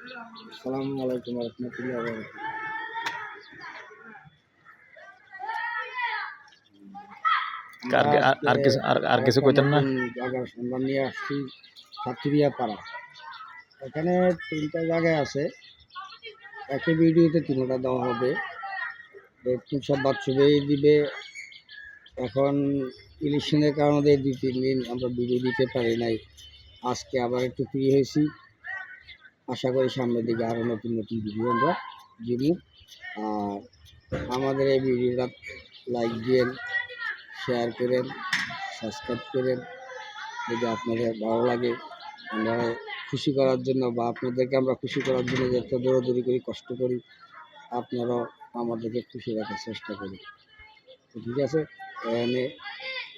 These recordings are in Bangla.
আসসালামু আলাইকুম রহমতুল্লাহ আর আর- আর কিছু আর আর কিছু কইতেন না জায়গার সন্ধান নিয়ে আসছি পাড়া এখানে তিনটা জায়গায় আছে। একই ভিডিওতে তিনটা দেওয়া হবে। সব বাচ্চাদের দিবে। এখন ইলেকশনের কারণে দুই তিন দিন আমরা ভিডিও দিতে পারি নাই। আজকে আবার একটু ফ্রি হয়েছি। আশা করি সামনের দিকে আরও নতুন নতুন ভিডিও আমরা দিব। আর আমাদের এই ভিডিওটা লাইক দিয়েন শেয়ার করেন সাবস্ক্রাইব করেন। যদি আপনাদের ভালো লাগে, আমরা খুশি করার জন্য বা আপনাদেরকে আমরা খুশি করার জন্য যত দৌড়াদৌড়ি করি, কষ্ট করি, আপনারাও আমাদেরকে খুশি রাখার চেষ্টা করি। ঠিক আছে এখানে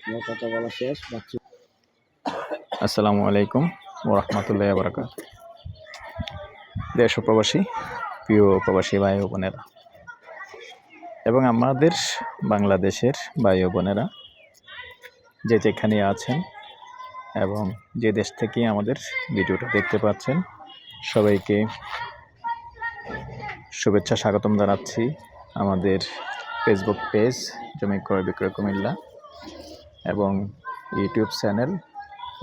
আমার কথা বলা শেষ। বাচ্চা আসসালামু আলাইকুম ওরহমতুল্লাহ বারাকাত দেশ প্রবাসী, প্রিয় প্রবাসী ভাই বোনেরা। এবং আমাদের বাংলাদেশের ভাই বোনেরা, যে যেখানে আছেন এবং যে দেশ থেকে আমাদের ভিডিওটা দেখতে পাচ্ছেন, সবাইকে শুভেচ্ছা স্বাগতম জানাচ্ছি আমাদের ফেসবুক পেজ জমি ক্রয় বিক্রয় কুমিল্লা এবং ইউটিউব চ্যানেল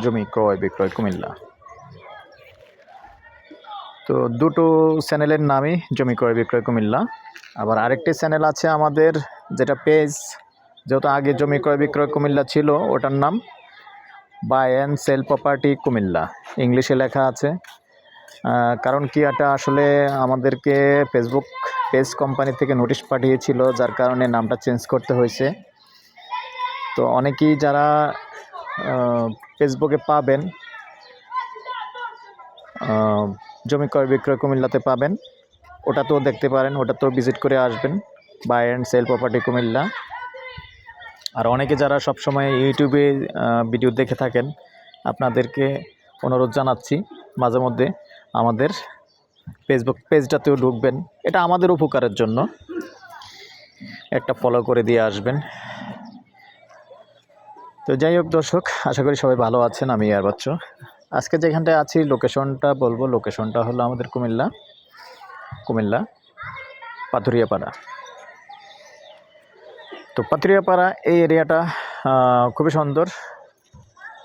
জমি ক্রয় বিক্রয় কুমিল্লা। তো দুটো চ্যানেলের নামই জমি ক্রয় বিক্রয় কুমিল্লা। আবার আরেকটি চ্যানেল আছে আমাদের, যেটা পেজ, যেহেতু আগে জমি ক্রয় বিক্রয় কুমিল্লা ছিল, ওটার নাম buy and sell property Comilla. ইংলিশে লেখা আছে। কারণ কি, এটা আসলে আমাদেরকে ফেসবুক পেজ কোম্পানি থেকে নোটিশ পাঠিয়েছিল, যার কারণে নামটা চেঞ্জ করতে হয়েছে। তো অনেকেই যারা ফেসবুকে পাবেন জমি ক্রয়, বিক্রয়, কুমিল্লাতে পাবেন। ওটাতেও দেখতে পারেন, ওটাতেও ভিজিট করে আসবেন। Buy and sell property Comilla. আর অনেকে যারা সবসময় ইউটিউবে ভিডিও দেখে থাকেন, আপনাদেরকে অনুরোধ জানাচ্ছি মাঝে মধ্যে আমাদের ফেসবুক পেজটাতেও ঢুকবেন। এটা আমাদের উপকারের জন্য। একটা ফলো করে দিয়ে আসবেন। তো যাই হোক দর্শক, আশা করি সবাই ভালো আছেন, আমি আর বাচ্চ আজকে যেখানটায় আছি লোকেশনটা বলব। লোকেশনটা হলো আমাদের কুমিল্লা। কুমিল্লা, পাথুরিয়াপাড়া। তো পাথুরিয়াপাড়া এই এরিয়াটা খুবই সুন্দর।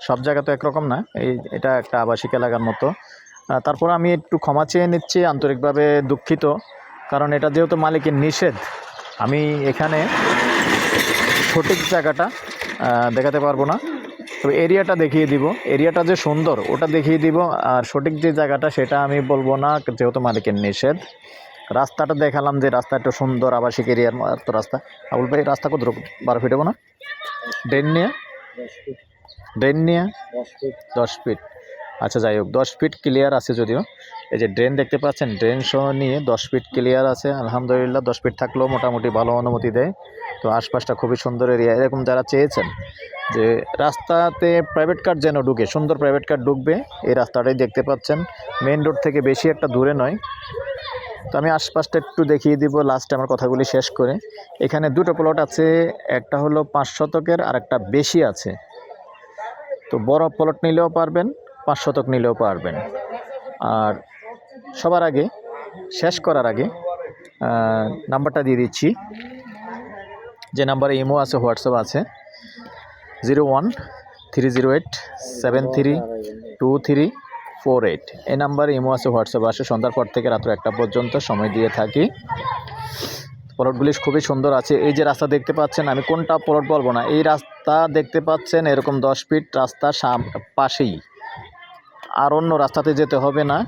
সব জায়গা তো একরকম না, এই এটা একটা আবাসিক এলাকার মতো। তারপর আমি একটু ক্ষমা চেয়ে নিচ্ছি, আন্তরিকভাবে দুঃখিত। কারণ এটা যেহেতু মালিকের নিষেধ, আমি এখানে সঠিক জায়গাটা দেখাতে পারব না। তবে এরিয়াটা দেখিয়ে দিব। এরিয়াটা যে সুন্দর, ওটা দেখিয়ে দিব। আর সঠিক যে জায়গাটা, সেটা আমি বলব না, যেহেতু মালিকের নিষেধ। রাস্তাটা দেখালাম যে রাস্তা একটা সুন্দর, আবাসিক এরিয়ার তো রাস্তা। আবুল ভাই, রাস্তা কত বারো ফিট হব না? ড্রেন নিয়ে? ড্রেন নিয়ে? দশ ফিট আচ্ছা যাই হোক, দশ ফিট ক্লিয়ার আছে যদিও। এই যে ড্রেন দেখতে পাচ্ছেন ড্রেন সহ নিয়ে দশ ফিট ক্লিয়ার আছে। আলহামদুলিল্লাহ, দশ ফিট থাকলেও মোটামুটি ভালো অনুমতি দেয়। তো আশপাশটা খুবই সুন্দর এরিয়া এরকম যারা চেয়েছেন যে রাস্তাতে প্রাইভেট কার যেন ঢুকে, সুন্দর প্রাইভেট কার ঢুকবে, এই রাস্তাটাই দেখতে পাচ্ছেন। মেন রোড থেকে বেশি একটা দূরে নয়। তো আমি আশপাশটা একটু দেখিয়ে দিব লাস্টে আমার কথাগুলি শেষ করে। এখানে দুটো প্লট আছে, একটা হলো পাঁচ শতকের আর একটা বেশি আছে। তো বড় প্লট নিলেও পারবেন, পাঁচ শতক নিলেও পারবেন। আর সবার আগে, শেষ করার আগে নাম্বারটা দিয়ে দিচ্ছি। যে নাম্বারে ইমো আছে, হোয়াটসঅ্যাপ আছে, zero one three zero eight seven three two three four eight. এই নাম্বারে ইমো আছে, হোয়াটসঅ্যাপ আছে সন্ধ্যার পর থেকে রাত্র একটা পর্যন্ত সময় দিয়ে থাকি। প্লটগুলি খুবই সুন্দর আছে। এই যে রাস্তা দেখতে পাচ্ছেন, আমি কোনটা প্লট বলব না। এই রাস্তা দেখতে পাচ্ছেন, এরকম দশ ফিট রাস্তা সাম- পাশেই। আর অন্য রাস্তাতে যেতে হবে না।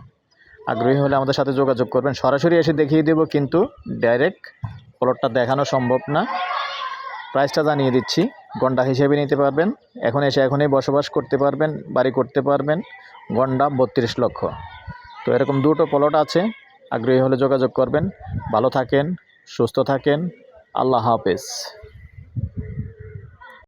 আগ্রহী হলে আমাদের সাথে যোগাযোগ করবেন। সরাসরি এসে দেখিয়ে দেবো, কিন্তু ডাইরেক্ট প্লটটা দেখানো সম্ভব না। প্রাইসটা জানিয়ে দিচ্ছি। গন্ডা হিসেবে নিতে পারবেন। এখন এসে এখনই বসবাস করতে পারবেন, বাড়ি করতে পারবেন। গন্ডা বত্রিশ লক্ষ। তো এরকম দুটো প্লট আছে। আগ্রহী হলে যোগাযোগ করবেন। ভালো থাকেন, সুস্থ থাকেন। আল্লাহ হাফেজ।